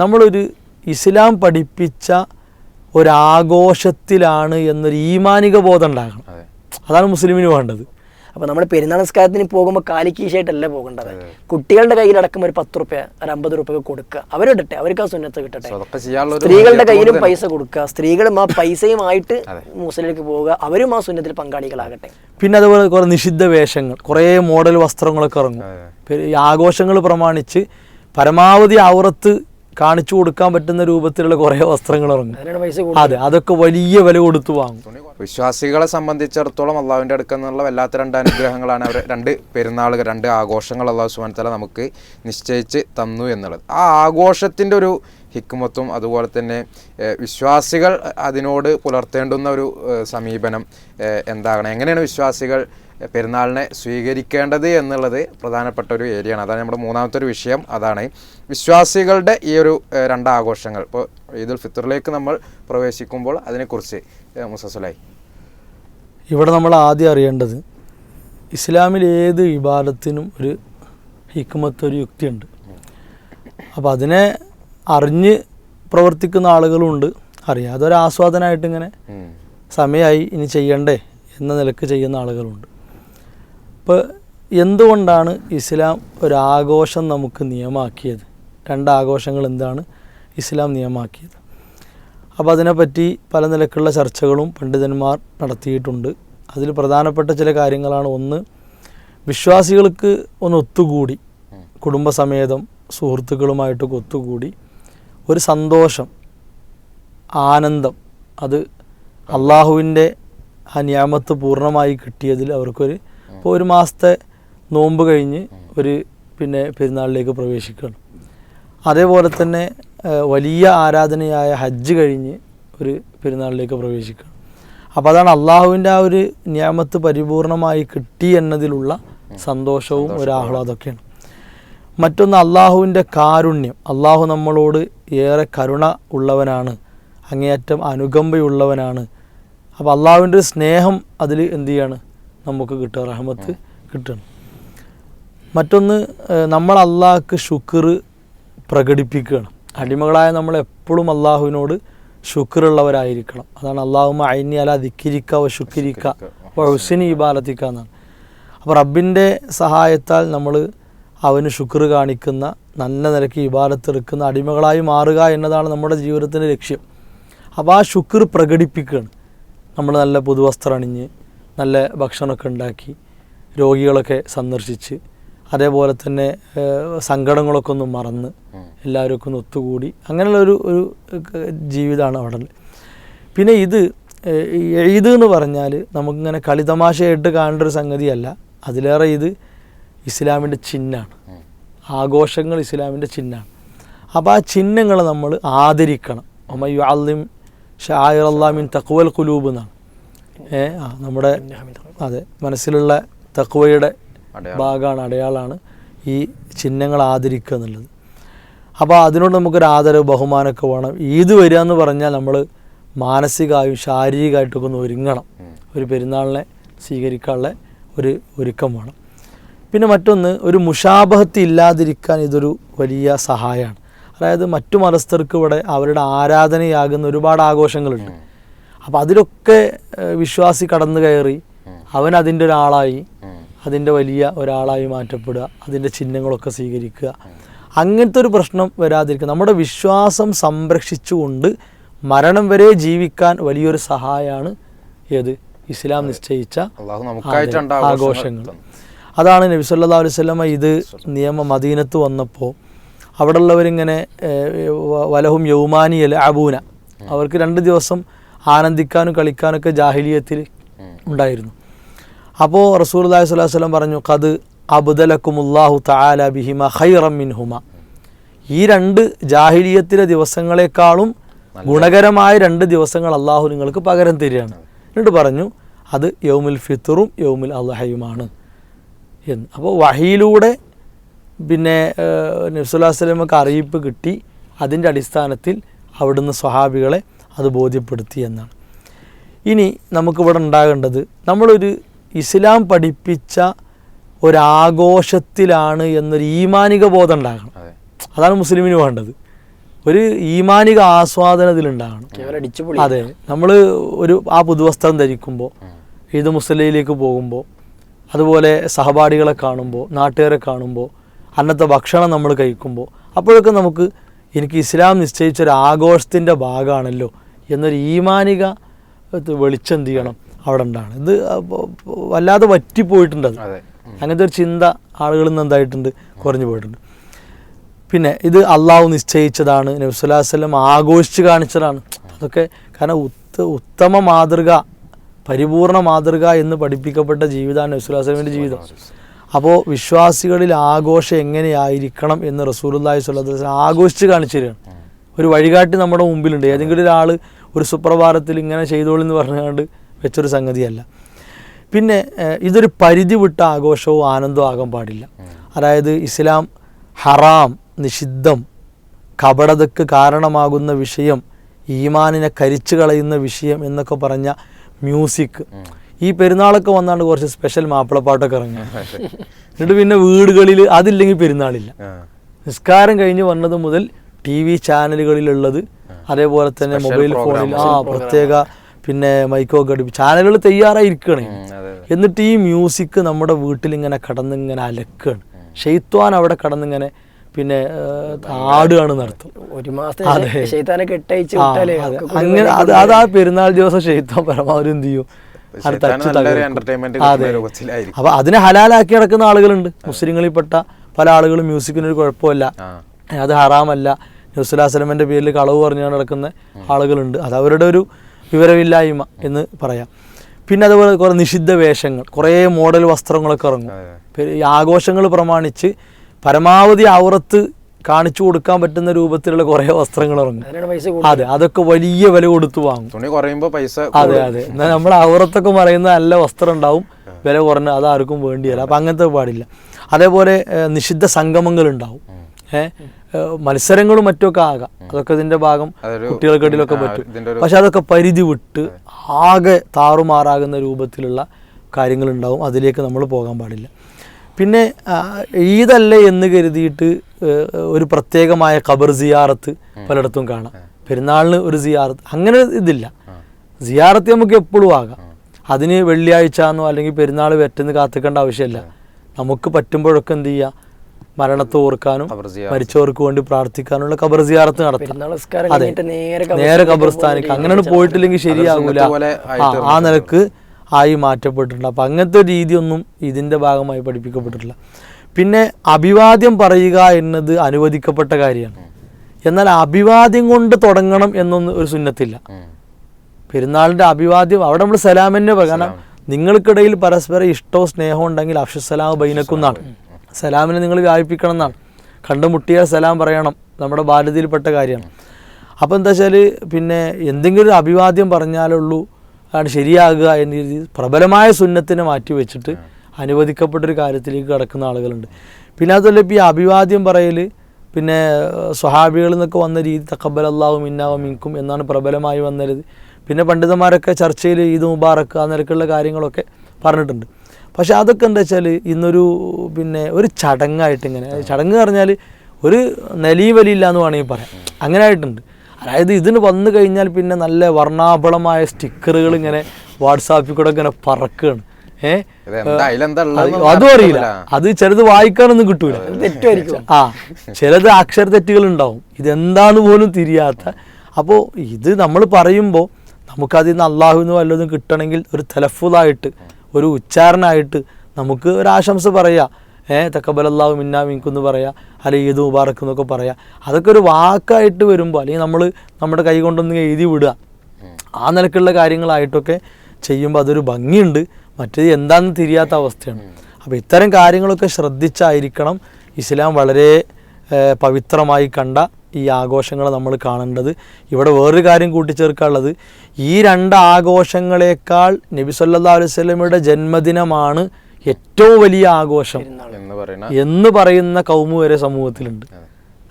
നമ്മളൊരു ഇസ്ലാം പഠിപ്പിച്ച ഒരാഘോഷത്തിലാണ് എന്നൊരു ഈമാനിക ബോധം ഉണ്ടാകണം. അതാണ് മുസ്ലിമിന് വേണ്ടത്. അപ്പോൾ നമ്മൾ പെരുന്നാൾ നിസ്കാരത്തിന് പോകുമ്പോൾ കാലിക്കീശായിട്ടല്ല പോകേണ്ടത്? കുട്ടികളുടെ കയ്യിലടക്കം ഒരു പത്ത് റുപ്യ ഒരു അമ്പത് റുപ്യ കൊടുക്കുക. അവരിടട്ടെ അവർക്ക് ആ സുന്നത്ത് കിട്ടട്ടെ. സ്ത്രീകളുടെ കയ്യിലും പൈസ കൊടുക്കുക. സ്ത്രീകളും ആ പൈസയുമായിട്ട് മുസ്ലിമിലേക്ക് പോവുക. അവരും ആ സുന്നത്തിൽ പങ്കാളികളാകട്ടെ. പിന്നെ അതുപോലെ കുറേ നിഷിദ്ധ വേഷങ്ങൾ കുറേ മോഡൽ വസ്ത്രങ്ങളൊക്കെ ഇറങ്ങും. ആഘോഷങ്ങൾ പ്രമാണിച്ച് പരമാവധി ഔറത്ത് കാണിച്ചു കൊടുക്കാൻ പറ്റുന്ന രൂപത്തിലുള്ള കുറേ വസ്ത്രങ്ങൾ ഇറങ്ങും. അതിനാണ് പൈസ കൂടുതൽ. അതെ അതൊക്കെ വലിയ വില കൊടുത്തു വാങ്ങും. വിശ്വാസികളെ സംബന്ധിച്ചിടത്തോളം അള്ളാഹുവിന്റെ അടുക്കൽ നിന്നുള്ള വല്ലാത്ത രണ്ട് അനുഗ്രഹങ്ങളാണ് അവർ രണ്ട് പെരുന്നാളുകൾ രണ്ട് ആഘോഷങ്ങൾ അള്ളാഹു സുബാൻ നമുക്ക് നിശ്ചയിച്ച് തന്നു എന്നുള്ളത്. ആ ആഘോഷത്തിന്റെ ഒരു ഹിക്കുമത്തും അതുപോലെ തന്നെ വിശ്വാസികൾ അതിനോട് പുലർത്തേണ്ടുന്ന ഒരു സമീപനം എന്താകണം? എങ്ങനെയാണ് വിശ്വാസികൾ പെരുന്നാളിനെ സ്വീകരിക്കേണ്ടത് എന്നുള്ളത് പ്രധാനപ്പെട്ട ഒരു ഏരിയയാണ്. അതാണ് നമ്മുടെ മൂന്നാമത്തെ ഒരു വിഷയം. അതാണ് വിശ്വാസികളുടെ ഈ ഒരു രണ്ടാഘോഷങ്ങൾ. രണ്ട് ആഘോഷങ്ങൾ ഇപ്പോൾ ഈദുൽ ഫിത്തറിലേക്ക് നമ്മൾ പ്രവേശിക്കുമ്പോൾ അതിനെക്കുറിച്ച് മുസസുലായി ഇവിടെ നമ്മൾ ആദ്യം അറിയേണ്ടത് ഇസ്ലാമിൽ ഏത് വിവാദത്തിനും ഒരു ഹിക്മത്ത് ഒരു യുക്തിയുണ്ട്. അപ്പോൾ അതിനെ അറിഞ്ഞ് പ്രവർത്തിക്കുന്ന ആളുകളുണ്ട്. അറിയാം അതൊരു ആസ്വാദനമായിട്ട് ഇങ്ങനെ. സമയമായി ഇനി ചെയ്യണ്ടേ എന്ന നിലയ്ക്ക് ചെയ്യുന്ന ആളുകളുണ്ട്. ഇപ്പോൾ എന്തുകൊണ്ടാണ് ഇസ്ലാം ഒരാഘോഷം നമുക്ക് നിയമാക്കിയത്? രണ്ട് ആഘോഷങ്ങൾ എന്താണ് ഇസ്ലാം നിയമാക്കിയത്? അപ്പോൾ അതിനെപ്പറ്റി പല നിലക്കുള്ള ചർച്ചകളും പണ്ഡിതന്മാർ നടത്തിയിട്ടുണ്ട്. അതിൽ പ്രധാനപ്പെട്ട ചില കാര്യങ്ങളാണ്. ഒന്ന് വിശ്വാസികൾക്ക് ഒന്ന് ഒത്തുകൂടി. കുടുംബസമേതം സുഹൃത്തുക്കളുമായിട്ടൊക്കെ ഒത്തുകൂടി. ഒരു സന്തോഷം ആനന്ദം. അത് അള്ളാഹുവിന്റെ ആ നിയമത്ത് പൂർണമായി കിട്ടിയതിൽ അവർക്കൊരു ഇപ്പോൾ ഒരു മാസത്തെ നോമ്പ് കഴിഞ്ഞ് ഒരു പിന്നെ പെരുന്നാളിലേക്ക് പ്രവേശിക്കണം അതേപോലെ തന്നെ വലിയ ആരാധനയായ ഹജ്ജ് കഴിഞ്ഞ് ഒരു പെരുന്നാളിലേക്ക് പ്രവേശിക്കണം അപ്പോൾ അതാണ് അള്ളാഹുവിന്റെ ആ ഒരു നിയമത്ത് പരിപൂർണമായി കിട്ടി എന്നതിലുള്ള സന്തോഷവും ഒരു ആഹ്ലാദമൊക്കെയാണ് മറ്റൊന്ന് അള്ളാഹുവിന്റെ കാരുണ്യം. അള്ളാഹു നമ്മളോട് ഏറെ കരുണ ഉള്ളവനാണ് അങ്ങേയറ്റം അനുകമ്പയുള്ളവനാണ്. അപ്പോൾ അള്ളാഹുവിന്റെ ഒരു സ്നേഹം അതിൽ എന്തു ചെയ്യാണ്? നമുക്ക് കിട്ടുക റഹ്മത്ത് കിട്ടണം മറ്റൊന്ന് നമ്മൾ അള്ളാഹ്ക്ക് ഷുക്ർ പ്രകടിപ്പിക്കുകയാണ്. അടിമകളായ നമ്മൾ എപ്പോഴും അള്ളാഹുവിനോട് ഷുക്കറുള്ളവരായിരിക്കണം അതാണ് അള്ളാഹുമ അയിനി അല ധിക്കിരിക്ക വ ഷുക്കിരിക്ക വ ഹുസിനി ഇബാലത്തിക്ക എന്നാണ്. അപ്പോൾ റബ്ബിന്റെ സഹായത്താൽ നമ്മൾ അവന് ഷുക്ർ കാണിക്കുന്ന നല്ല നിലയ്ക്ക് ഇബാലത്തെടുക്കുന്ന അടിമകളായി മാറുക എന്നതാണ് നമ്മുടെ ജീവിതത്തിന്റെ ലക്ഷ്യം. അപ്പോൾ ആ ഷുക്കർ പ്രകടിപ്പിക്കുകയാണ്. നമ്മൾ നല്ല പുതുവസ്ത്രം അണിഞ്ഞ് നല്ല ഭക്ഷണമൊക്കെ ഉണ്ടാക്കി രോഗികളൊക്കെ സന്ദർശിച്ച് അതേപോലെ തന്നെ സങ്കടങ്ങളൊക്കെ ഒന്ന് മറന്ന് എല്ലാവരും ഒക്കെ ഒന്ന് ഒത്തുകൂടി അങ്ങനെയുള്ള ഒരു ഒരു ജീവിതമാണ് അവിടെ. പിന്നെ ഇത് എഴുത് എന്ന് പറഞ്ഞാൽ നമുക്കിങ്ങനെ കളിതമാശയായിട്ട് കാണേണ്ട ഒരു സംഗതിയല്ല. അതിലേറെ ഇത് ഇസ്ലാമിന്റെ ചിഹ്നമാണ്. ആഘോഷങ്ങൾ ഇസ്ലാമിന്റെ ചിഹ്നമാണ്. അപ്പോൾ ആ ചിഹ്നങ്ങൾ നമ്മൾ ആദരിക്കണം. ഒമയു അള്ളിം ഷായർ അള്ളാമിൻ തക്വൽ കുലൂബ് എന്നാണ്. ആ നമ്മുടെ അതെ മനസ്സിലുള്ള തക്വയുടെ ഭാഗമാണ് അടയാളാണ് ഈ ചിഹ്നങ്ങൾ ആദരിക്കുക എന്നുള്ളത്. അപ്പോൾ അതിനോട് നമുക്കൊരു ആദരവ് ബഹുമാനമൊക്കെ വേണം. ഈദ് വരിക എന്ന് പറഞ്ഞാൽ നമ്മൾ മാനസികമായും ശാരീരികമായിട്ടൊക്കെ ഒന്ന് ഒരുങ്ങണം. ഒരു പെരുന്നാളിനെ സ്വീകരിക്കാനുള്ള ഒരു ഒരുക്കം വേണം. പിന്നെ മറ്റൊന്ന് ഒരു മുഷാബഹത്ത് ഇല്ലാതിരിക്കാൻ ഇതൊരു വലിയ സഹായമാണ്. അതായത് മറ്റു മതസ്ഥർക്ക് ഇവിടെ അവരുടെ ആരാധനയാകുന്ന ഒരുപാട് ആഘോഷങ്ങളുണ്ട്. അപ്പോൾ അതിലൊക്കെ വിശ്വാസി കടന്നു കയറി അവൻ അതിന്റെ ഒരാളായി അതിന്റെ വലിയ ഒരാളായി മാറ്റപ്പെടുക അതിന്റെ ചിഹ്നങ്ങളൊക്കെ സ്വീകരിക്കുക. അങ്ങനത്തെ ഒരു പ്രശ്നം വരാതിരിക്കുക. നമ്മുടെ വിശ്വാസം സംരക്ഷിച്ചുകൊണ്ട് മരണം വരെ ജീവിക്കാൻ വലിയൊരു സഹായമാണ് ഏത്? ഇസ്ലാം നിശ്ചയിച്ച ആഘോഷങ്ങൾ അതാണ് നബി അലൈഹി വസല്ലമ ഇത് നിയമം മദീനത്ത് വന്നപ്പോൾ. അവിടെ ഉള്ളവരിങ്ങനെ വലഹും യൗമാനിയൽ അബൂന. അവർക്ക് രണ്ട് ദിവസം ആനന്ദിക്കാനും കളിക്കാനൊക്കെ ജാഹിലിയത്തിൽ ഉണ്ടായിരുന്നു. അപ്പോൾ റസൂൽ അല്ലാഹി സ്വലാഹു വസ്ലം പറഞ്ഞു കത് അബ്ദലക്കുമുല്ലാഹു തആല ബിഹിമ ഖൈറം മിൻഹുമ. ഈ രണ്ട് ജാഹിലിയത്തിലെ ദിവസങ്ങളെക്കാളും ഗുണകരമായ രണ്ട് ദിവസങ്ങൾ അള്ളാഹു നിങ്ങൾക്ക് പകരം തരികയാണ്. എന്നിട്ട് പറഞ്ഞു അത് യൗമുൽ ഫിത്തറും യൗമുൽ അള്ളഹയുമാണ് എന്ന്. അപ്പോൾ വഹിയിലൂടെ പിന്നെ നബ്സുല്ലാ സ്വലമക്ക് അറിയിപ്പ് കിട്ടി. അതിന്റെ അടിസ്ഥാനത്തിൽ അവിടുന്ന് സ്വഹാബികളെ അത് ബോധ്യപ്പെടുത്തി എന്നാണ്. ഇനി നമുക്കിവിടെ ഉണ്ടാകേണ്ടത് നമ്മളൊരു ഇസ്ലാം പഠിപ്പിച്ച ഒരാഘോഷത്തിലാണ് എന്നൊരു ഈമാനിക ബോധം ഉണ്ടാകണം. അതാണ് മുസ്ലിമിന് വേണ്ടത്. ഒരു ഈമാനിക ആസ്വാദനം ഇതിലുണ്ടാകണം കേവലം അടിച്ചു പൊളി അതെ. നമ്മൾ ഒരു ആ പുതുവസ്ത്രം ധരിക്കുമ്പോൾ ഈദ് മുസ്ലിയിലേക്ക് പോകുമ്പോൾ അതുപോലെ സഹപാഠികളെ കാണുമ്പോൾ നാട്ടുകാരെ കാണുമ്പോൾ അന്നത്തെ ഭക്ഷണം നമ്മൾ കഴിക്കുമ്പോൾ അപ്പോഴൊക്കെ നമുക്ക് എനിക്ക് ഇസ്ലാം നിശ്ചയിച്ച ഒരു ആഘോഷത്തിന്റെ ഭാഗമാണല്ലോ എന്നൊരു ഈമാനിക വെളിച്ചം എന്ത് ചെയ്യണം? അവിടെ ഉണ്ടാണ് ഇത് വല്ലാതെ വറ്റിപ്പോയിട്ടുണ്ട് അത്. അങ്ങനത്തെ ഒരു ചിന്ത ആളുകളിൽ നിന്ന് എന്തായിട്ടുണ്ട്? കുറഞ്ഞു പോയിട്ടുണ്ട്. പിന്നെ ഇത് അള്ളാഹു നിശ്ചയിച്ചതാണ്. നബ്സുല്ലാസ്ലം ആഘോഷിച്ച് കാണിച്ചതാണ്. അതൊക്കെ കാരണം ഉത്ത ഉത്തമ മാതൃക പരിപൂർണ മാതൃക എന്ന് പഠിപ്പിക്കപ്പെട്ട ജീവിതമാണ് നബ്സുല്ലാസ്ലമിന്റെ ജീവിതം. അപ്പോൾ വിശ്വാസികളിൽ ആഘോഷം എങ്ങനെയായിരിക്കണം എന്ന് റസൂലുല്ലാഹി സ്വല്ലല്ലാഹു സ്വല്ലാസ്ലം ആഘോഷിച്ച് കാണിച്ചു തരികയാണ്. ഒരു വഴികാട്ടി നമ്മുടെ മുമ്പിലുണ്ട്. ഏതെങ്കിലും ഒരാൾ ഒരു സുപ്രഭാതത്തിൽ ഇങ്ങനെ ചെയ്തോളെന്ന് പറഞ്ഞുകൊണ്ട് വെച്ചൊരു സംഗതിയല്ല. പിന്നെ ഇതൊരു പരിധി വിട്ട ആഘോഷവും ആനന്ദവും ആകാൻ പാടില്ല. അതായത് ഇസ്ലാം ഹറാം നിഷിദ്ധം കപടതക്ക് കാരണമാകുന്ന വിഷയം ഈമാനിനെ കരിച്ചു കളയുന്ന വിഷയം എന്നൊക്കെ പറഞ്ഞ മ്യൂസിക്. ഈ പെരുന്നാളൊക്കെ വന്നാണ് കുറച്ച് സ്പെഷ്യൽ മാപ്പിളപ്പാട്ടൊക്കെ ഇറങ്ങി. എന്നിട്ട് പിന്നെ വീടുകളിൽ അതില്ലെങ്കിൽ പെരുന്നാളില്ല. നിസ്കാരം കഴിഞ്ഞ് വന്നത് മുതൽ ടി വി ചാനലുകളിലുള്ളത് അതേപോലെ തന്നെ മൊബൈൽ ഫോണിൽ ആ പ്രത്യേക പിന്നെ മൈക്കോ ഘടിപ്പി ചാനലുകൾ തയ്യാറായിരിക്കുകയാണ് എന്നിട്ട് ഈ മ്യൂസിക് നമ്മുടെ വീട്ടിൽ വീട്ടിലിങ്ങനെ കടന്നിങ്ങനെ അലക്കുകയാണ് ഷെയ്ത്വാൻ അവിടെ കടന്നിങ്ങനെ പിന്നെ ആടുകയാണ് നടത്തും. ഒരു മാസം അങ്ങനെ അത് അത് ആ പെരുന്നാൾ ദിവസം ഷെയ്ത്താൻ പരമാവധി എന്ത് ചെയ്യും? അത്. അപ്പൊ അതിനെ ഹലാലാക്കി നടക്കുന്ന ആളുകളുണ്ട്. മുസ്ലിങ്ങളിൽപ്പെട്ട പല ആളുകളും മ്യൂസിക്കിനൊരു കുഴപ്പമില്ല. അത് ഹറാമല്ല. നുസ്ലാസ്ലമിന്റെ പേരിൽ കളവ് പറഞ്ഞു നടക്കുന്ന ആളുകളുണ്ട്. അത് അവരുടെ ഒരു വിവരമില്ലായ്മ എന്ന് പറയാം. പിന്നെ അതുപോലെ കുറേ നിഷിദ്ധ വേഷങ്ങൾ കുറേ മോഡൽ വസ്ത്രങ്ങളൊക്കെ ഇറങ്ങും. ഈ ആഘോഷങ്ങൾ പ്രമാണിച്ച് പരമാവധി ഔറത്ത് കാണിച്ചു കൊടുക്കാൻ പറ്റുന്ന രൂപത്തിലുള്ള കുറേ വസ്ത്രങ്ങൾ ഇറങ്ങും. അതെ അതൊക്കെ വലിയ വില കൊടുത്ത് വാങ്ങും. തുണി കുറയുമ്പോൾ പൈസ അതെ അതെ. എന്നാൽ നമ്മൾ ഔറത്തൊക്കെ പറയുന്ന നല്ല വസ്ത്രം ഉണ്ടാവും വില കുറഞ്ഞ അത് ആർക്കും വേണ്ടിയല്ല. അപ്പം അങ്ങനത്തെ പാടില്ല. അതേപോലെ നിഷിദ്ധ സംഗമങ്ങൾ ഉണ്ടാവും. മത്സരങ്ങളും മറ്റൊക്കെ ആകാം. അതൊക്കെ ഇതിന്റെ ഭാഗം കുട്ടികൾക്കിടയിലൊക്കെ പറ്റും. പക്ഷെ അതൊക്കെ പരിധി വിട്ട് ആകെ താറുമാറാകുന്ന രൂപത്തിലുള്ള കാര്യങ്ങളുണ്ടാവും. അതിലേക്ക് നമ്മൾ പോകാൻ പാടില്ല. പിന്നെ ഈതല്ല ഈദല്ലേ എന്ന് കരുതിയിട്ട് ഒരു പ്രത്യേകമായ ഖബർ സിയാറത്ത് പലയിടത്തും കാണാം. പെരുന്നാളിന് ഒരു സിയാറത്ത്. അങ്ങനെ ഇതില്ല. സിയാറത്ത് നമുക്ക് എപ്പോഴും ആകാം. അതിന് വെള്ളിയാഴ്ച എന്നോ അല്ലെങ്കിൽ പെരുന്നാൾ വെറ്റെന്ന് കാത്തിക്കേണ്ട ആവശ്യമില്ല. നമുക്ക് പറ്റുമ്പോഴൊക്കെ എന്ത് ചെയ്യുക മരണത്തെ ഓർക്കാനും. മരിച്ചവർക്ക് വേണ്ടി പ്രാർത്ഥിക്കാനുള്ള കബർ സിയാറത്ത് നടത്താം അതെ. നേരെ നേരെ അങ്ങനെ അങ്ങനെയാണ് പോയിട്ടില്ലെങ്കിൽ ശരിയാകൂല ആ നിലയ്ക്ക് ആയി മാറ്റപ്പെട്ടിട്ടുണ്ട്. അപ്പം അങ്ങനത്തെ ഒരു രീതിയൊന്നും ഇതിന്റെ ഭാഗമായി പഠിപ്പിക്കപ്പെട്ടിട്ടില്ല. പിന്നെ അഭിവാദ്യം പറയുക എന്നത് അനുവദിക്കപ്പെട്ട കാര്യമാണ്. എന്നാൽ അഭിവാദ്യം കൊണ്ട് തുടങ്ങണം എന്നൊന്നും ഒരു സുന്നത്തില്ല. പെരുന്നാളിന്റെ അഭിവാദ്യം അവിടെ നമ്മൾ സലാമന്നെ കാരണം നിങ്ങൾക്കിടയിൽ പരസ്പരം ഇഷ്ടവും സ്നേഹവും ഉണ്ടെങ്കിൽ അഫ്ഷുസലാം ബൈനക്കുന്നാണ്. സലാമിനെ നിങ്ങൾ വ്യാപിപ്പിക്കണം എന്നാണ് കണ്ടുമുട്ടിയാൽ സലാം പറയണം. നമ്മുടെ ബാധ്യതയിൽപ്പെട്ട കാര്യമാണ്. അപ്പോൾ എന്താ വെച്ചാൽ പിന്നെ എന്തെങ്കിലും ഒരു അഭിവാദ്യം പറഞ്ഞാലുള്ളൂ ആണ് ശരിയാകുക എന്ന രീതി പ്രബലമായ സുന്നത്തിനെ മാറ്റി വെച്ചിട്ട് അനുവദിക്കപ്പെട്ടൊരു കാര്യത്തിലേക്ക് കിടക്കുന്ന ആളുകളുണ്ട്. പിന്നെ അതുപോലെ ഇപ്പോൾ ഈ അഭിവാദ്യം പറയൽ പിന്നെ സ്വഹാബികളിൽ നിന്നൊക്കെ വന്ന രീതി തക്കബൽ അള്ളാഹു മിന്നാവ മിങ്കും എന്നാണ് പ്രബലമായി വന്നത്. പിന്നെ പണ്ഡിതന്മാരൊക്കെ ചർച്ചയിൽ ഈദ് മുബാറക്ക് ആ നിരക്കുള്ള കാര്യങ്ങളൊക്കെ പറഞ്ഞിട്ടുണ്ട്. പക്ഷെ അതൊക്കെ എന്താ വെച്ചാൽ ഇന്നൊരു പിന്നെ ഒരു ചടങ്ങായിട്ട് ഇങ്ങനെ ചടങ്ങ് പറഞ്ഞാൽ ഒരു നെലിയും വലിയില്ല എന്ന് വേണമെങ്കിൽ പറയാം. അങ്ങനെ ആയിട്ടുണ്ട്. അതായത് ഇതിന് വന്നു കഴിഞ്ഞാൽ പിന്നെ നല്ല വർണാഭളമായ സ്റ്റിക്കറുകൾ ഇങ്ങനെ വാട്സാപ്പിൽ കൂടെ ഇങ്ങനെ പറക്കുകയാണ്. ഏഹ് അതും അറിയില്ല. അത് ചിലത് വായിക്കാനൊന്നും കിട്ടൂല. ആ ചിലത് അക്ഷര തെറ്റുകൾ ഉണ്ടാവും. ഇതെന്താന്ന് പോലും തിരിയാത്ത. അപ്പോൾ ഇത് നമ്മൾ പറയുമ്പോൾ നമുക്കതിൽ നിന്ന് അള്ളാഹുവിന് വല്ലതും കിട്ടണമെങ്കിൽ ഒരു തലഫുതായിട്ട് ഒരു ഉച്ചാരണമായിട്ട് നമുക്ക് ഒരു ആശംസ പറയാം. ഏ തക്കബൽ അള്ളാഹു മിന്നാ മിൻകുന്ന് പറയാം. അല്ലെങ്കിൽ ഏത് മുബാറക്ക് എന്നൊക്കെ പറയാം. അതൊക്കെ ഒരു വാക്കായിട്ട് വരുമ്പോൾ അല്ലെങ്കിൽ നമ്മൾ നമ്മുടെ കൈ കൊണ്ടൊന്ന് എഴുതി വിടുക. ആ നിലക്കുള്ള കാര്യങ്ങളായിട്ടൊക്കെ ചെയ്യുമ്പോൾ അതൊരു ഭംഗിയുണ്ട്. മറ്റേത് എന്താണെന്ന് തിരിയാത്ത അവസ്ഥയാണ്. അപ്പോൾ ഇത്തരം കാര്യങ്ങളൊക്കെ ശ്രദ്ധിച്ചായിരിക്കണം ഇസ്ലാം വളരെ പവിത്രമായി കണ്ട ഈ ആഘോഷങ്ങൾ നമ്മൾ കാണേണ്ടത്. ഇവിടെ വേറൊരു കാര്യം കൂട്ടിച്ചേർക്കാനുള്ളത് ഈ രണ്ട് ആഘോഷങ്ങളെക്കാൾ നബി സല്ലാ അലൈഹി സ്വലമയുടെ ജന്മദിനമാണ് ഏറ്റവും വലിയ ആഘോഷം എന്ന് പറയുന്ന കൗമ് വരെ സമൂഹത്തിലുണ്ട്.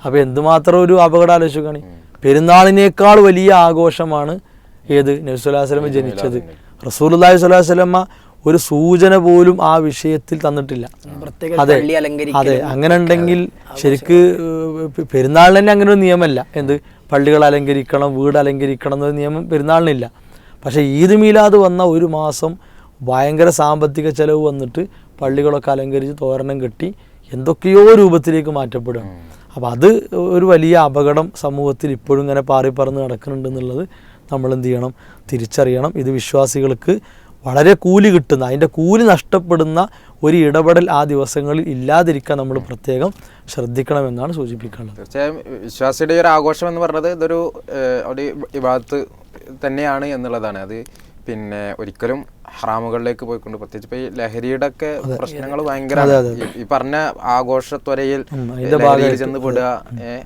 അപ്പോൾ എന്തുമാത്രം ഒരു അപകടം ആലോചിക്കുകയാണ് പെരുന്നാളിനേക്കാൾ വലിയ ആഘോഷമാണ് ഏത്? നബി സ്വല്ലല്ലാഹു അലൈഹി വസല്ലമ ജനിച്ചത്. റസൂലുള്ളാഹി സ്വല്ലല്ലാഹു അലൈഹി വസല്ലമ ഒരു സൂചന പോലും ആ വിഷയത്തിൽ തന്നിട്ടില്ല. പ്രത്യേക അതെ. അതെ. അങ്ങനെ ഉണ്ടെങ്കിൽ ശരിക്ക് പെരുന്നാളിന് തന്നെ അങ്ങനെ ഒരു നിയമമല്ല എന്ത്? പള്ളികൾ അലങ്കരിക്കണം വീട് അലങ്കരിക്കണം എന്നൊരു നിയമം പെരുന്നാളിനില്ല. പക്ഷേ ഈദ് മീലാദ് വന്ന ഒരു മാസം ഭയങ്കര സാമ്പത്തിക ചെലവ് വന്നിട്ട് പള്ളികളൊക്കെ അലങ്കരിച്ച് തോരണം കെട്ടി എന്തൊക്കെയോ രൂപത്തിലേക്ക് മാറ്റപ്പെടുകയാണ് അപ്പോൾ അത് ഒരു വലിയ അപകടം സമൂഹത്തിൽ ഇപ്പോഴും ഇങ്ങനെ പാറി പറന്ന് നടക്കുന്നുണ്ടെന്നുള്ളത് നമ്മൾ എന്ത് ചെയ്യണം? തിരിച്ചറിയണം. ഇത് വിശ്വാസികൾക്ക് വളരെ കൂലി കിട്ടുന്ന അതിന്റെ കൂലി നഷ്ടപ്പെടുന്ന ഒരു ഇടപെടൽ ആ ദിവസങ്ങളിൽ ഇല്ലാതിരിക്കാൻ നമ്മൾ പ്രത്യേകം ശ്രദ്ധിക്കണമെന്നാണ് സൂചിപ്പിക്കേണ്ടത് തീർച്ചയായും വിശ്വാസിയുടെ ഒരു ആഘോഷം എന്ന് പറഞ്ഞത് ഇതൊരു ഒരു വിഭാഗത്ത് തന്നെയാണ് എന്നുള്ളതാണ്. അത് പിന്നെ ഒരിക്കലും ഹറാമുകളിലേക്ക് പോയിക്കൊണ്ട് പ്രത്യേകിച്ച് ഇപ്പൊ ഈ ലഹരിയുടെ ഒക്കെ പ്രശ്നങ്ങൾ ഭയങ്കര ഈ പറഞ്ഞ ആഘോഷത്വരയിൽ ലഹരിയിൽ ചെന്ന് പെടുക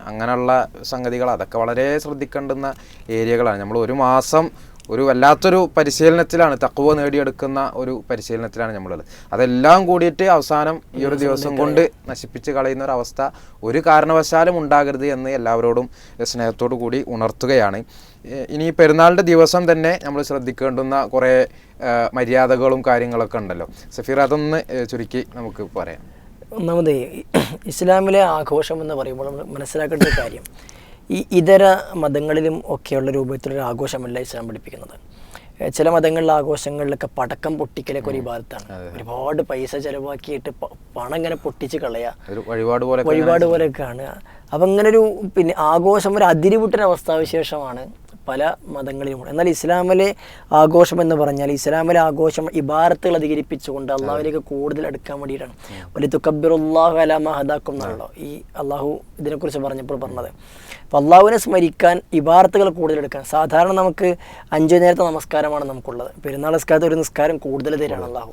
അങ്ങനെയുള്ള സംഗതികൾ അതൊക്കെ വളരെ ശ്രദ്ധിക്കേണ്ടുന്ന ഏരിയകളാണ്. നമ്മൾ ഒരു മാസം ഒരു വല്ലാത്തൊരു പരിശീലനത്തിലാണ് തക്കുവ നേടിയെടുക്കുന്ന ഒരു പരിശീലനത്തിലാണ് നമ്മളുള്ളത് അതെല്ലാം കൂടിയിട്ട് അവസാനം ഈ ഒരു ദിവസം കൊണ്ട് നശിപ്പിച്ച് കളയുന്ന ഒരു അവസ്ഥ ഒരു കാരണവശാലും ഉണ്ടാകരുത് എന്ന് എല്ലാവരോടും സ്നേഹത്തോടു കൂടി ഉണർത്തുകയാണ്. ഇനി പെരുന്നാളിന്റെ ദിവസം തന്നെ നമ്മൾ ശ്രദ്ധിക്കേണ്ടുന്ന കുറേ മര്യാദകളും കാര്യങ്ങളൊക്കെ ഉണ്ടല്ലോ. സഫീർ അതൊന്ന് ചുരുക്കി നമുക്ക് പറയാം. ഒന്നാമത് ഇസ്ലാമിലെ ആഘോഷം എന്ന് പറയുമ്പോൾ നമ്മൾ മനസ്സിലാക്കേണ്ട ഒരു കാര്യം. ഈ ഇതര മതങ്ങളിലും ഒക്കെയുള്ള രൂപത്തിലൊരു ആഘോഷമല്ല ഇസ്ലാം പഠിപ്പിക്കുന്നത്. ചില മതങ്ങളിലെ ആഘോഷങ്ങളിലൊക്കെ പടക്കം പൊട്ടിക്കലൊക്കെ ഒരു ഭാഗത്താണ്. ഒരുപാട് പൈസ ചെലവാക്കിയിട്ട് പണം ഇങ്ങനെ പൊട്ടിച്ച് കളയുക വഴിപാട് പോലെ വഴിപാട് പോലെ കാണുക അപ്പം അങ്ങനെ ഒരു പിന്നെ ആഘോഷം ഒരു അതിരിവിട്ടൊരു അവസ്ഥാവിശേഷമാണ് പല മതങ്ങളിലും. എന്നാൽ ഇസ്ലാമിലെ ആഘോഷം എന്ന് പറഞ്ഞാൽ ഇസ്ലാമിലെ ആഘോഷം ഇബാരത്തുകൾ അധികരിപ്പിച്ചുകൊണ്ട് അള്ളാഹുലേക്ക് കൂടുതൽ അടുക്കാൻ വേണ്ടിയിട്ടാണ്. ഒരു തുക്കബിറുല്ലാഹു അലാ ഹദാക്കും എന്നാണല്ലോ ഈ അള്ളാഹു ഇതിനെക്കുറിച്ച് പറഞ്ഞപ്പോൾ പറഞ്ഞത്. അപ്പോൾ അള്ളാഹുവിനെ സ്മരിക്കാൻ ഇബാർത്തുകൾ കൂടുതലെടുക്കാൻ. സാധാരണ നമുക്ക് അഞ്ചു നേരത്തെ നമസ്കാരമാണ് നമുക്കുള്ളത്. പെരുന്നാൾ നിസ്കാരത്തിൽ ഒരു നിസ്കാരം കൂടുതൽ തരാണ് അള്ളാഹു.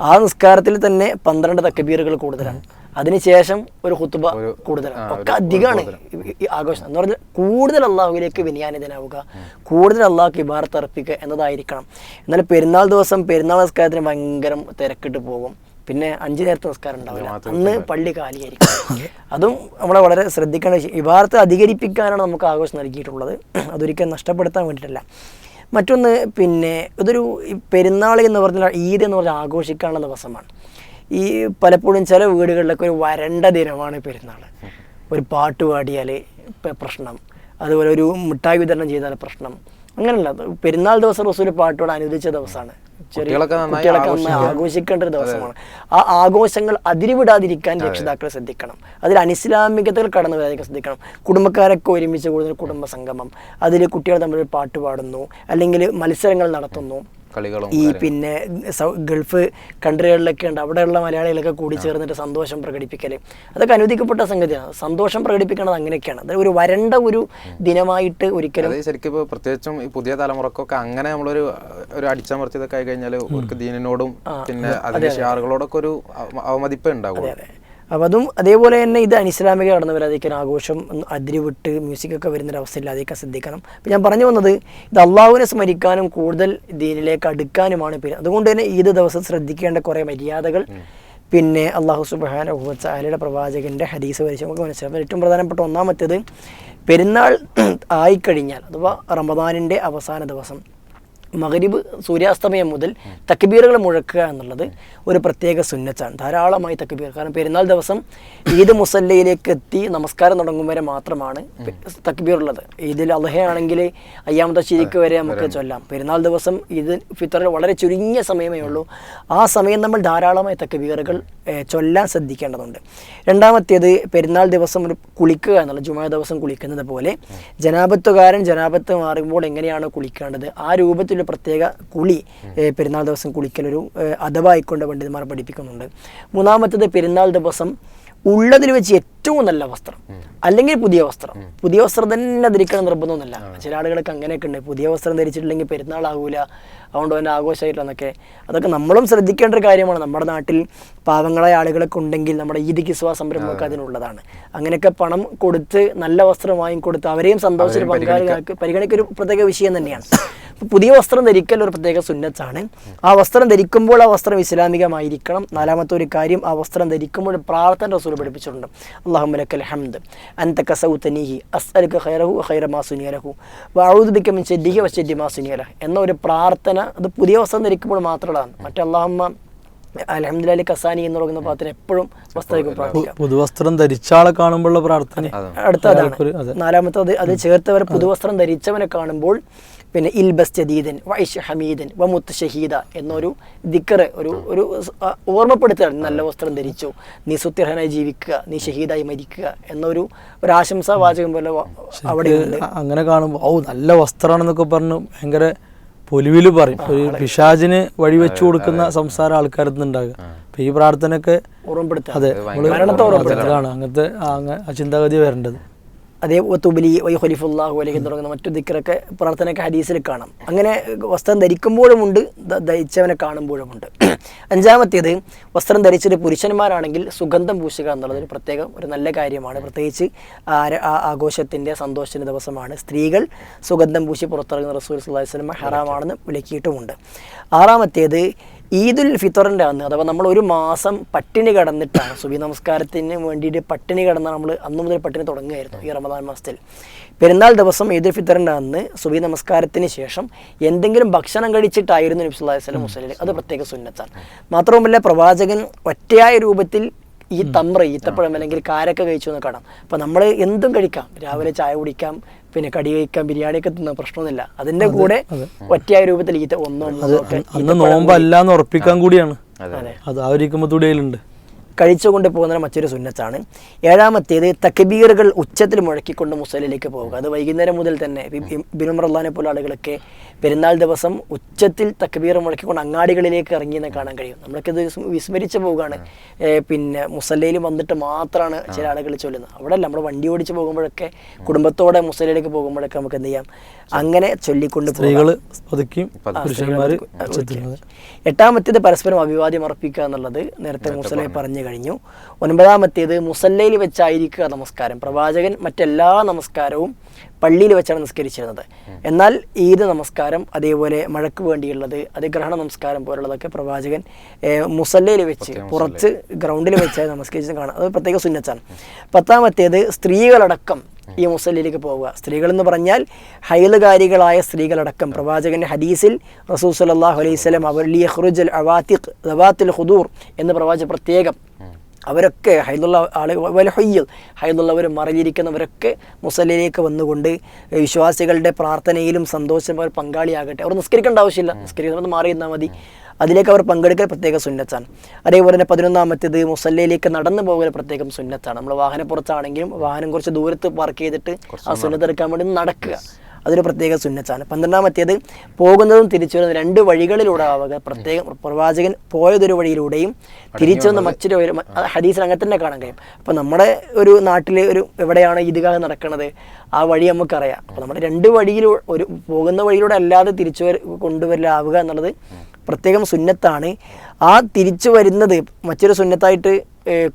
ആ നിസ്കാരത്തിൽ തന്നെ പന്ത്രണ്ട് തക്കബീറുകൾ കൂടുതലാണ്. അതിനുശേഷം ഒരു ഹുത്തുബ കൂടുതലാണ്. ഒക്കെ അധികമാണ് ആഘോഷം. എന്ന് പറഞ്ഞാൽ കൂടുതൽ അള്ളാഹുവിലേക്ക് വിനിയാനിതനാവുക. കൂടുതൽ അള്ളാഹുക്ക് ഇബാർത്ത് അർപ്പിക്കുക എന്നതായിരിക്കണം. എന്നാൽ പെരുന്നാൾ ദിവസം പെരുന്നാൾ നിസ്കാരത്തിന് ഭയങ്കര തിരക്കിട്ട് പോകും. പിന്നെ അഞ്ചു നേരത്തെ നിസ്കാരം ഉണ്ടാവില്ല. അന്ന് പള്ളി കാലിയായിരിക്കും. അതും നമ്മളെ വളരെ ശ്രദ്ധിക്കേണ്ട വിഷയം. ഇബാറത്ത് അധികരിപ്പിക്കാനാണ് നമുക്ക് ആഘോഷം നൽകിയിട്ടുള്ളത്. അതൊരിക്കലും നഷ്ടപ്പെടുത്താൻ വേണ്ടിയിട്ടല്ല. മറ്റൊന്ന് പിന്നെ ഇതൊരു പെരുന്നാൾ എന്ന് പറഞ്ഞാൽ ഈദ് എന്ന് പറഞ്ഞാൽ ആഘോഷിക്കാനുള്ള ദിവസമാണ്. ഈ പലപ്പോഴും ചില വീടുകളിലൊക്കെ ഒരു വരണ്ട ദിനമാണ് പെരുന്നാൾ. ഒരു പാട്ട് പാടിയാൽ പ്രശ്നം. അതുപോലെ ഒരു മിഠായി വിതരണം ചെയ്താൽ പ്രശ്നം. അങ്ങനെയല്ല. പെരുന്നാൾ ദിവസം റസൂൽ പാട്ടോട് അനുവദിച്ച ദിവസമാണ്. കുട്ടികളൊക്കെ ആഘോഷിക്കേണ്ട ഒരു ദിവസമാണ്. ആ ആഘോഷങ്ങൾ അതിരിവിടാതിരിക്കാൻ രക്ഷിതാക്കൾ ശ്രദ്ധിക്കണം. അതിൽ അനിസ്ലാമികതകൾ കടന്നു വരാതിരിക്കാൻ ശ്രദ്ധിക്കണം. കുടുംബക്കാരൊക്കെ ഒരുമിച്ച് കൂടുതൽ കുടുംബ സംഗമം അതിൽ കുട്ടികൾ തമ്മിൽ പാട്ട് പാടുന്നു. അല്ലെങ്കിൽ മത്സരങ്ങൾ നടത്തുന്നു. കളികളും ഈ പിന്നെ ഗൾഫ് കൺട്രികളിലൊക്കെ ഉണ്ട്. അവിടെയുള്ള മലയാളികളൊക്കെ കൂടി ചേർന്നിട്ട് സന്തോഷം പ്രകടിപ്പിക്കൽ അതൊക്കെ അനുവദിക്കപ്പെട്ട സംഗതിയാണ്. സന്തോഷം പ്രകടിപ്പിക്കുന്നത് അങ്ങനെയൊക്കെയാണ്. അത് ഒരു വരണ്ട ഒരു ദിനമായിട്ട് ഒരിക്കലും ശരിക്കും ഇപ്പോൾ പ്രത്യേകിച്ചും ഈ പുതിയ തലമുറക്കൊക്കെ അങ്ങനെ നമ്മളൊരു ഒരു അടിച്ചമർത്തിയതൊക്കെ ആയി കഴിഞ്ഞാൽ അവർക്ക് ദീനിനോടും പിന്നെ അതിന്റെ ഷാറുകളോടൊക്കെ ഒരു അവ- അവമതിപ്പേ ഉണ്ടാവുള്ളൂ. അതെ അപ്പം അതും അതേപോലെ തന്നെ ഇത് അനിസ്ലാമിക കടന്നു വരാതിരിക്കാൻ ആഘോഷം ഒന്ന് അതിരി വിട്ട് മ്യൂസിക്കൊക്കെ വരുന്നൊരു അവസ്ഥ ഇല്ലാതിരിക്കാൻ ശ്രദ്ധിക്കണം. അപ്പം ഞാൻ പറഞ്ഞു വന്നത് ഇത് അള്ളാഹുവിനെ സ്മരിക്കാനും കൂടുതൽ ദീനിലേക്ക് അടുക്കാനുമാണ്. പിന്നെ അതുകൊണ്ട് തന്നെ ഈദ് ദിവസം ശ്രദ്ധിക്കേണ്ട കുറേ മര്യാദകൾ. പിന്നെ അള്ളാഹു സുബാന അലയുടെ പ്രവാചകന്റെ ഹദീസ് വരിച്ച് നമുക്ക് മനസ്സിലാക്കാം. ഏറ്റവും പ്രധാനപ്പെട്ട ഒന്നാമത്തേത് പെരുന്നാൾ ആയിക്കഴിഞ്ഞാൽ അഥവാ റമദാനിന്റെ അവസാന ദിവസം മഗ്രിബ് സൂര്യാസ്തമയം മുതൽ തക്ബീറുകൾ മുഴക്കുക എന്നുള്ളത് ഒരു പ്രത്യേക സുന്നച്ചാണ് ധാരാളമായി തക്ബീർ. കാരണം പെരുന്നാൾ ദിവസം ഈദ് മുസല്ലയിലേക്ക് എത്തി നമസ്കാരം തുടങ്ങും വരെ മാത്രമാണ് തക്ബീർ ഉള്ളത് ഈദിൽ അലഹയാണെങ്കിൽ അയ്യാമത്തെ ശരിക്ക് വരെ നമുക്ക് ചൊല്ലാം. പെരുന്നാൾ ദിവസം ഈദ് ഫിത്തറിൽ വളരെ ചുരുങ്ങിയ സമയമേ ഉള്ളൂ. ആ സമയം നമ്മൾ ധാരാളമായി തക്ബീറുകൾ ചൊല്ലാൻ ശ്രദ്ധിക്കേണ്ടതുണ്ട്. രണ്ടാമത്തേത് പെരുന്നാൾ ദിവസം ഒരു കുളിക്കുക എന്നുള്ള ജുമാ ദിവസം കുളിക്കുന്നത് പോലെ ജനാപത്തുകാരൻ ജനാപത്ത് മാറുമ്പോൾ എങ്ങനെയാണ് കുളിക്കേണ്ടത്? ആ രൂപത്തിലൊരു പ്രത്യേക കുളി പെരുന്നാൾ ദിവസം കുളിക്കലൊരു അഥവായിക്കൊണ്ട് പണ്ഡിതന്മാർ പഠിപ്പിക്കുന്നുണ്ട്. മൂന്നാമത്തത് പെരുന്നാൾ ദിവസം ഉള്ളതിൽ വെച്ച് ഏറ്റവും നല്ല വസ്ത്രം. അല്ലെങ്കിൽ പുതിയ വസ്ത്രം. പുതിയ വസ്ത്രം തന്നെ ധരിക്കണം നിർബന്ധമൊന്നുമില്ല. ചില ആളുകളൊക്കെ അങ്ങനെയൊക്കെ ഉണ്ട്. പുതിയ വസ്ത്രം ധരിച്ചിട്ടില്ലെങ്കിൽ പെരുന്നാളാകൂല അതുകൊണ്ട് തന്നെ ആഘോഷമായിട്ടില്ലെന്നൊക്കെ അതൊക്കെ നമ്മളും ശ്രദ്ധിക്കേണ്ട ഒരു കാര്യമാണ്. നമ്മുടെ നാട്ടിൽ പാവങ്ങളായ ആളുകളൊക്കെ ഉണ്ടെങ്കിൽ നമ്മുടെ ഈ കിസ്വ സംരംഭമൊക്കെ അതിനുള്ളതാണ്. അങ്ങനെയൊക്കെ പണം കൊടുത്ത് നല്ല വസ്ത്രം വാങ്ങിക്കൊടുത്ത് അവരെയും സന്തോഷിച്ച് പങ്കാളികൾക്ക് പരിഗണിക്കൊരു പ്രത്യേക വിഷയം തന്നെയാണ്. പുതിയ വസ്ത്രം ധരിക്കൽ ഒരു പ്രത്യേക സുന്നത്താണ്. ആ വസ്ത്രം ധരിക്കുമ്പോൾ ആ വസ്ത്രം ഇസ്ലാമികമായിരിക്കണം. നാലാമത്തെ ഒരു കാര്യം ആ വസ്ത്രം ധരിക്കുമ്പോൾ പ്രാർത്ഥന റസൂൽ പഠിപ്പിച്ചിട്ടുണ്ട്. اللهم لك الحمد أنت كسوتنيه أسألك خيره وخير ما صنع له وأعوذ بك من شره وشر ما صنع له എന്ന ഒരു പ്രാർത്ഥന അത് പുതിയ വസ്ത്രം ധരിക്കുമ്പോൾ മാത്രമുള്ളതാണ് മറ്റല്ലാഹമ്മ അലഹമ്മദ് കസാനി എന്ന് പറയുന്ന പ്രാർത്ഥന എപ്പോഴും വസ്ത്രയ്ക്ക് പ്രാർത്ഥിക്കാം പുതുവസ്ത്രം ധരിച്ച ആളെ കാണുമ്പോഴുള്ള പ്രാർത്ഥന അടുത്ത അയാൾക്കൊരു- അതാണ് അതെ. നാലാമത്തെ അത് അത് ചേർത്തവർ പുതുവസ്ത്രം ധരിച്ചവനെ കാണുമ്പോൾ പിന്നെ ഇൽബസ് ജദീദൻ വൈഷ് ഹമീദൻ വമുത്ത് ഷഹീദ എന്നൊരു ദിക്കറ് ഒരു ഒരു ഓർമ്മപ്പെടുത്തുകയാണ് നല്ല വസ്ത്രം ധരിച്ചു. നീ സുത്യർഹനായി ജീവിക്കുക. നീ ഷഹീദായി മരിക്കുക എന്നൊരു ഒരു ആശംസാ വാചകം പോലെ അവിടെ അങ്ങനെ കാണുമ്പോൾ ഓ നല്ല വസ്ത്രമാണെന്നൊക്കെ പറഞ്ഞ് ഭയങ്കര പൊലിവിൽ പറയും. ഒരു പിഷാജിന് വഴി വെച്ചു കൊടുക്കുന്ന സംസാര ആൾക്കാരത്ത് ഉണ്ടാകുക. അപ്പൊ ഈ പ്രാർത്ഥനയൊക്കെ ഓർമ്മപ്പെടുത്തുക. അതെ നമ്മൾ അങ്ങനത്തെ ആ ചിന്താഗതി വരേണ്ടത്. അതേ തുബലി വൈ ഖലിഫുല്ലാഹു അലൈഹി തുടങ്ങുന്ന മറ്റു ദിക്കറൊക്കെ പ്രാർത്ഥനയൊക്കെ ഹദീസിൽ കാണാം. അങ്ങനെ വസ്ത്രം ധരിക്കുമ്പോഴുമുണ്ട് ധരിച്ചവനെ കാണുമ്പോഴുമുണ്ട്. അഞ്ചാമത്തേത് വസ്ത്രം ധരിച്ചത് പുരുഷന്മാരാണെങ്കിൽ സുഗന്ധം പൂശുക എന്നുള്ളത് ഒരു പ്രത്യേകം ഒരു നല്ല കാര്യമാണ്. പ്രത്യേകിച്ച് ആഘോഷത്തിന്റെ സന്തോഷത്തിന്റെ ദിവസമാണ്. സ്ത്രീകൾ സുഗന്ധം പൂശി പുറത്തിറങ്ങുന്ന റസൂൽ സുല്ലാ വസല്ലം ഹറാമാണെന്ന് വിലക്കിയിട്ടുമുണ്ട്. ആറാമത്തേത് ഈദുൽ ഫിത്തറിന്റെ അന്ന് അഥവാ നമ്മൾ ഒരു മാസം പട്ടിണി കടന്നിട്ടാണ് സുബി നമസ്കാരത്തിന് വേണ്ടിയിട്ട് പട്ടിണി കടന്ന നമ്മൾ അന്ന് മുതൽ പട്ടിണി തുടങ്ങുകയായിരുന്നു ഈ റമദാൻ മാസത്തിൽ. പെരുന്നാൾ ദിവസം ഈദുൽ ഫിത്തറിന്റെ അന്ന് സുബി നമസ്കാരത്തിന് ശേഷം എന്തെങ്കിലും ഭക്ഷണം കഴിച്ചിട്ടായിരുന്നു നബി വസ്ലം മുസ്ലിം അത് പ്രത്യേക സുന്നത്താണ്. മാത്രവുമല്ല പ്രവാചകൻ ഒറ്റയായ രൂപത്തിൽ ഈ തമ്ര ഈത്തപ്പഴം അല്ലെങ്കിൽ കാരക്ക കഴിച്ചു എന്ന് കാണാം. അപ്പൊ നമ്മൾ എന്തും കഴിക്കാം. രാവിലെ ചായ കുടിക്കാം പിന്നെ കടി കഴിക്കാം ബിരിയാണിയൊക്കെ തിന്നാൻ പ്രശ്നമൊന്നുമില്ല. അതിന്റെ കൂടെ ഒറ്റയായ രൂപത്തിൽ ഈത്ത ഒന്നോ നോമ്പല്ലാന്ന് ഉറപ്പിക്കാൻ കൂടിയാണ്. അതെ. ആ ഒരു കഴിച്ചുകൊണ്ട് പോകുന്ന മറ്റൊരു സുന്നത്താണ്. ഏഴാമത്തേത് തക്കബീറുകൾ ഉച്ചത്തിൽ മുഴക്കിക്കൊണ്ട് മുസലിലേക്ക് പോവുക. അത് വൈകുന്നേരം മുതൽ തന്നെ ബിനുമറല്ലാനെ പോലെ ആളുകളൊക്കെ പെരുന്നാൾ ദിവസം ഉച്ചത്തിൽ തക്കബീർ മുഴക്കിക്കൊണ്ട് അങ്ങാടികളിലേക്ക് ഇറങ്ങിയെന്ന് കാണാൻ കഴിയും. നമ്മൾക്കിത് വിസ്മരിച്ചു വിസ്മരിച്ച് പോവുകയാണ്. പിന്നെ മുസല്ലയിൽ വന്നിട്ട് മാത്രമാണ് ചില ആളുകൾ ചൊല്ലുന്നത്. അവിടെ അല്ല നമ്മൾ വണ്ടി ഓടിച്ച് പോകുമ്പോഴൊക്കെ കുടുംബത്തോടെ മുസല്ലയിലേക്ക് പോകുമ്പോഴൊക്കെ നമുക്ക് എന്ത് ചെയ്യാം? അങ്ങനെ ചൊല്ലിക്കൊണ്ട് സ്ത്രീകൾ എട്ടാമത്തേത് പരസ്പരം അഭിവാദ്യം അർപ്പിക്കുക എന്നുള്ളത് നേരത്തെ മുസലെ പറഞ്ഞു കഴിഞ്ഞു. ഒൻപതാമത്തേത് മുസല്ലയിൽ വെച്ചായിരിക്കുക നമസ്കാരം. പ്രവാചകൻ മറ്റെല്ലാ നമസ്കാരവും പള്ളിയിൽ വെച്ചാണ് നിസ്കരിച്ചിരുന്നത്. എന്നാൽ ഈദ് നമസ്കാരം അതേപോലെ മഴയ്ക്ക് വേണ്ടിയുള്ളത് അത് ഗ്രഹണ നമസ്കാരം പോലുള്ളതൊക്കെ പ്രവാചകൻ മുസല്ലയിൽ വെച്ച് പുറത്ത് ഗ്രൗണ്ടിൽ വെച്ചായി നമസ്കരിച്ച് കാണാം. അത് പ്രത്യേക സുന്നച്ചാണ് പത്താമത്തേത് സ്ത്രീകളടക്കം. ഈ മുസല്ലിയിലേക്ക് പോവുക. സ്ത്രീകൾ എന്ന് പറഞ്ഞാൽ ഹൈലുകാരികളായ സ്ത്രീകളടക്കം. പ്രവാചകന്റെ ഹദീസിൽ റസൂൽ സല്ലല്ലാഹു അലൈഹി വസല്ലം അവർ ലിയഖ്റുജൽ അവാത്തിഖ് ഖുദൂർ എന്ന് പ്രവാചകൻ പ്രത്യേകം അവരൊക്കെ ഹൈദുള്ള ആളുകൾ വലിയ ഹയ്യൽ ഹൈദുള്ളവർ മറിഞ്ഞിരിക്കുന്നവരൊക്കെ മുസലിലേക്ക് വന്നുകൊണ്ട് വിശ്വാസികളുടെ പ്രാർത്ഥനയിലും സന്തോഷം അവർ പങ്കാളിയാകട്ടെ. അവർ നിസ്കരിക്കേണ്ട ആവശ്യമില്ല. നിസ്കരിക്കുന്നത് മാറി നിന്നാൽ മതി. അതിലേക്ക് അവർ പങ്കെടുക്കൽ പ്രത്യേക സുന്നത്താണ്. അതേപോലെ തന്നെ പതിനൊന്നാമത്തേത് മുസല്ലയിലേക്ക് നടന്നു പോകൽ പ്രത്യേകം സുന്നത്താണ്. നമ്മൾ വാഹനപ്പുറത്താണെങ്കിലും വാഹനം കുറച്ച് ദൂരത്ത് പാർക്ക് ചെയ്തിട്ട് ആ സുന്നത്തെടുക്കാൻ വേണ്ടി നടക്കുക. അതൊരു പ്രത്യേക സുന്നത്താണ്. പന്ത്രണ്ടാമത്തേത് പോകുന്നതും തിരിച്ചു വരുന്നതും രണ്ട് വഴികളിലൂടെ ആവുക പ്രത്യേകം പ്രവാചകൻ പോയതൊരു വഴിയിലൂടെയും തിരിച്ചു വന്ന മറ്റൊരു ഹദീസിൽ അങ്ങനെ തന്നെ കാണാൻ കഴിയും. അപ്പോൾ നമ്മുടെ ഒരു നാട്ടിൽ ഒരു എവിടെയാണ് ഈദ്ഗാഹ് നടക്കുന്നത് ആ വഴി നമുക്കറിയാം. അപ്പോൾ നമ്മുടെ രണ്ട് വഴിയിലൂടെ ഒരു പോകുന്ന വഴിയിലൂടെ അല്ലാതെ തിരിച്ചു വര കൊണ്ടുവരലാവുക എന്നുള്ളത് പ്രത്യേകം സുന്നത്താണ്. ആ തിരിച്ചു വരുന്നത് മറ്റൊരു സുന്നത്തായിട്ട്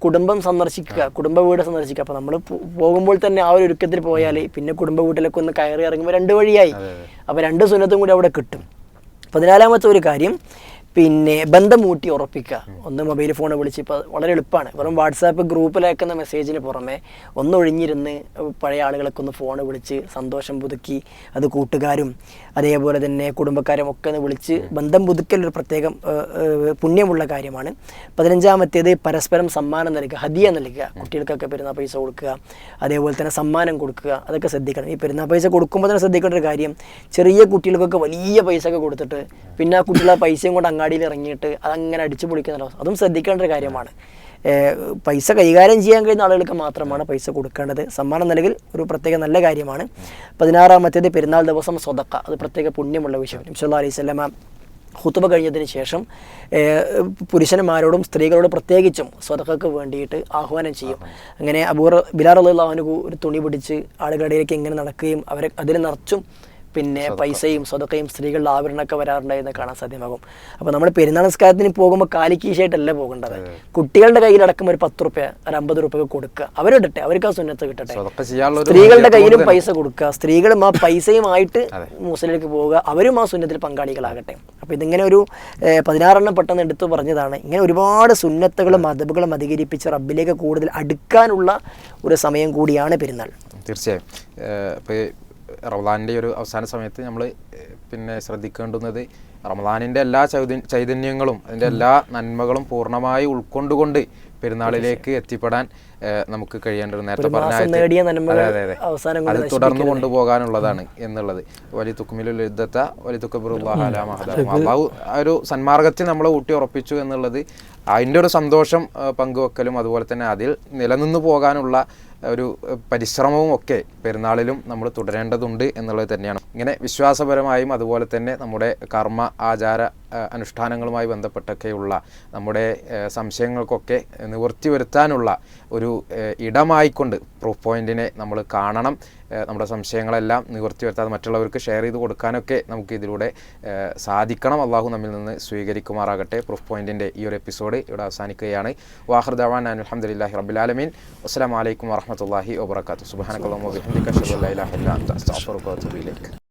കുടുംബം സന്ദർശിക്കുക കുടുംബ വീട് സന്ദർശിക്കുക. അപ്പോൾ നമ്മൾ പോകുമ്പോൾ തന്നെ ആ ഒരു ഒരുക്കത്തിൽ പോയാൽ പിന്നെ കുടുംബ വീട്ടിലൊക്കെ ഒന്ന് കയറി ഇറങ്ങുമ്പോൾ രണ്ട് വഴിയായി. അപ്പോൾ രണ്ട് സുന്നത്തും കൂടി അവിടെ കിട്ടും. പതിനാലാമത്തെ ഒരു കാര്യം പിന്നെ ബന്ധം ഊട്ടി ഉറപ്പിക്കുക. ഒന്ന് മൊബൈൽ ഫോൺ വിളിച്ച് ഇപ്പോൾ വളരെ എളുപ്പമാണ്. വെറും വാട്സാപ്പ് ഗ്രൂപ്പിലയക്കുന്ന മെസ്സേജിന് പുറമെ ഒന്നൊഴിഞ്ഞിരുന്ന് പഴയ ആളുകളൊക്കെ ഒന്ന് ഫോൺ വിളിച്ച് സന്തോഷം പുതുക്കി അത് കൂട്ടുകാരും അതേപോലെ തന്നെ കുടുംബക്കാരും ഒക്കെ ഒന്ന് വിളിച്ച് ബന്ധം പുതുക്കലൊരു പ്രത്യേകം പുണ്യമുള്ള കാര്യമാണ്. പതിനഞ്ചാമത്തേത് പരസ്പരം സമ്മാനം നൽകുക ഹദിയ നൽകുക. കുട്ടികൾക്കൊക്കെ പെരുന്നാൾ പൈസ കൊടുക്കുക അതേപോലെ തന്നെ സമ്മാനം കൊടുക്കുക അതൊക്കെ ശ്രദ്ധിക്കണം. ഈ പെരുന്നാൾ പൈസ കൊടുക്കുമ്പോൾ തന്നെ ശ്രദ്ധിക്കേണ്ട ഒരു കാര്യം ചെറിയ കുട്ടികൾക്കൊക്കെ വലിയ പൈസ ഒക്കെ കൊടുത്തിട്ട് പിന്നെ ആ കുട്ടികളെ പൈസയും കൊണ്ട് അങ്ങാടിയിൽ ഇറങ്ങിയിട്ട് അതങ്ങനെ അടിച്ചു പൊളിക്കുന്ന അതും ശ്രദ്ധിക്കേണ്ട ഒരു കാര്യമാണ്. പൈസ കൈകാര്യം ചെയ്യാൻ കഴിയുന്ന ആളുകൾക്ക് മാത്രമാണ് പൈസ കൊടുക്കേണ്ടത്. സമ്മാനം നൽകൽ ഒരു പ്രത്യേക നല്ല കാര്യമാണ്. പതിനാറാമത്തേത് പെരുന്നാൾ ദിവസം സ്വതക്ക. അത് പ്രത്യേക പുണ്യമുള്ള വിഷയം. നിംസല്ലാ അലൈഹി സ്വലമ ഹുത്തുബ കഴിഞ്ഞതിന് ശേഷം പുരുഷന്മാരോടും സ്ത്രീകളോടും പ്രത്യേകിച്ചും സ്വതക്കൾക്ക് വേണ്ടിയിട്ട് ആഹ്വാനം ചെയ്യും. അങ്ങനെ അബൂർ ബിലാർ അള്ളാഹുനു ഒരു തുണി പിടിച്ച് ആളുകളുടെ ഇടയിലേക്ക് ഇങ്ങനെ നടക്കുകയും അവരെ അതിൽ നിറച്ചും പിന്നെ പൈസയും സ്വതക്കയും സ്ത്രീകളുടെ ആവരണമൊക്കെ വരാറുണ്ടായിരുന്നു കാണാൻ സാധ്യമാകും. അപ്പോൾ നമ്മൾ പെരുന്നാൾ നിസ്കാരത്തിന് പോകുമ്പോൾ കാലിക്കീശായിട്ടല്ല പോകേണ്ടത് കുട്ടികളുടെ കയ്യിലടക്കം ഒരു പത്ത് റുപ്യ ഒരു അമ്പത് റുപ്യ കൊടുക്കുക. അവരിടട്ടെ അവർക്ക് ആ സുന്നത്ത് കിട്ടട്ടെ. സ്ത്രീകളുടെ കയ്യിലും പൈസ കൊടുക്കുക. സ്ത്രീകളും ആ പൈസയുമായിട്ട് മുസ്ലിലേക്ക് പോവുക. അവരും ആ സുന്നത്തിൽ പങ്കാളികളാകട്ടെ. അപ്പോൾ ഇതിങ്ങനെ ഒരു പതിനാറെണ്ണം പെട്ടെന്ന് എടുത്തു പറഞ്ഞതാണ്. ഇങ്ങനെ ഒരുപാട് സുന്നത്തുകളും മതബുകളും അധികരിപ്പിച്ച് റബ്ബിലേക്ക് കൂടുതൽ അടുക്കാനുള്ള ഒരു സമയം കൂടിയാണ് പെരുന്നാൾ. തീർച്ചയായും. റമദാനിന്റെ ഒരു അവസാന സമയത്ത് നമ്മൾ പിന്നെ ശ്രദ്ധിക്കേണ്ടുന്നത് റമദാനിന്റെ എല്ലാ ചൈതന്യ ചൈതന്യങ്ങളും അതിന്റെ എല്ലാ നന്മകളും പൂർണമായി ഉൾക്കൊണ്ടുകൊണ്ട് പെരുന്നാളിലേക്ക് എത്തിപ്പെടാൻ നമുക്ക് കഴിയേണ്ടത് നേരത്തെ പറഞ്ഞ അതെ, തുടർന്ന് കൊണ്ടുപോകാനുള്ളതാണ് എന്നുള്ളത്. വലിയ തുക്കുമിലുദ്ധത്ത വലിയ തുക്കബുറുല്ലാഹു ആ ഒരു സന്മാർഗത്തിൽ നമ്മളെ ഊട്ടി ഉറപ്പിച്ചു എന്നുള്ളത് അതിന്റെ ഒരു സന്തോഷം പങ്കുവെക്കലും അതുപോലെ തന്നെ അതിൽ നിലനിന്ന് പോകാനുള്ള ഒരു പരിശ്രമവും ഒക്കെ പെരുന്നാളിലും നമ്മൾ തുടരേണ്ടതുണ്ട് എന്നുള്ളത് തന്നെയാണ്. ഇങ്ങനെ വിശ്വാസപരമായും അതുപോലെ തന്നെ നമ്മുടെ കർമ്മ ആചാര അനുഷ്ഠാനങ്ങളുമായി ബന്ധപ്പെട്ടൊക്കെയുള്ള നമ്മുടെ സംശയങ്ങൾക്കൊക്കെ നിവൃത്തി വരുത്താനുള്ള ഒരു ഇടമായിക്കൊണ്ട് പ്രൂഫ് പോയിന്റിനെ നമ്മൾ കാണണം. നമ്മുടെ സംശയങ്ങളെല്ലാം നിവൃത്തി വരുത്താതെ മറ്റുള്ളവർക്ക് ഷെയർ ചെയ്ത് കൊടുക്കാനൊക്കെ നമുക്ക് ഇതിലൂടെ സാധിക്കണം. അള്ളാഹു നമ്മിൽ നിന്ന് സ്വീകരിക്കുമാറാകട്ടെ. പ്രൂഫ് പോയിന്റിന്റെ ഈ ഒരു എപ്പിസോഡ് ഇവിടെ അവസാനിക്കുകയാണ്. വാഹൃദാൻ അലഹമുല്ലാഹി റബുലാലമീൻ അസ്സാം വലൈക്കും വാഹമത്തല്ലാഹി വാബർക്കാത്തു സുബാനക്കല്ലാ അഷ്ഹദു